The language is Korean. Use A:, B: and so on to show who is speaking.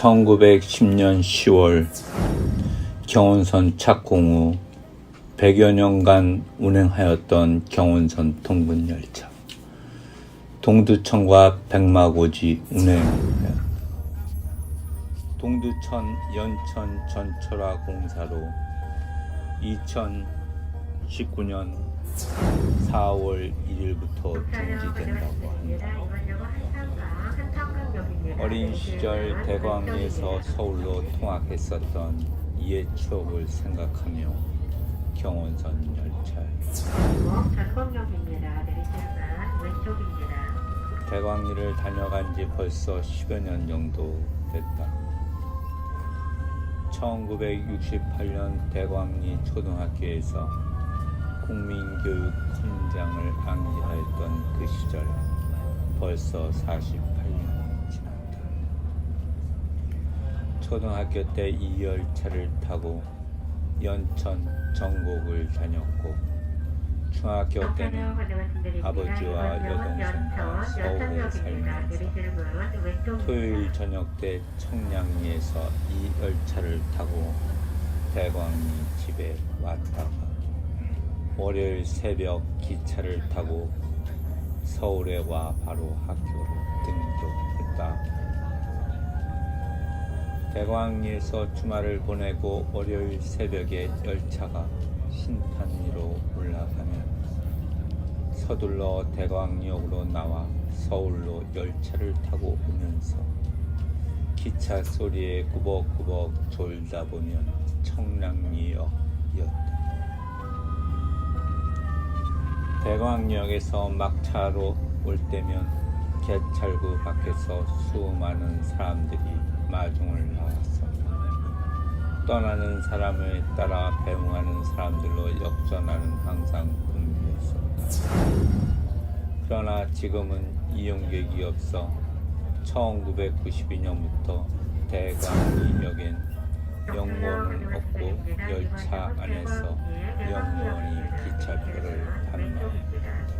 A: 1910년 10월 경운선 착공 후 100여 년간 운행하였던 경운선 통근 열차 동두천과 백마고지 운행하였다. 동두천 연천 전철화 공사로 2019년 4월 1일부터 중지된다고 한다. 어린 시절 대광리에서 서울로 통학했었던 이의 추억을 생각하며 경원선 열차에. 대광리를 다녀간 지 벌써 10여 년 정도 됐다. 1968년 대광리 초등학교에서 국민교육 헌장을 암기하였던 그 시절 벌써 48년 초등학교 때 이 열차를 타고 연천 전곡을 다녔고 중학교 때는 아버지와 여동생과 서울에 살면서 토요일 저녁 때 청량리에서 이 열차를 타고 대광리 집에 왔다가 월요일 새벽 기차를 타고 서울에 와 바로 학교로 등교했다. 대광리에서 주말을 보내고 월요일 새벽에 열차가 신탄리로 올라가면 서둘러 대광역으로 나와 서울로 열차를 타고 오면서 기차 소리에 꾸벅꾸벅 졸다 보면 청량리역이었다. 대광역에서 막차로 올 때면 개찰구 밖에서 수많은 사람들이. 떠나는 사람을 따라 배웅하는 사람들로 역전하는 항상 분위기였었다. 그러나 지금은 이용객이 없어 1992년부터 대광리역엔 영무원은 없고 열차 안에서 영무원이 기차표를 판매한다.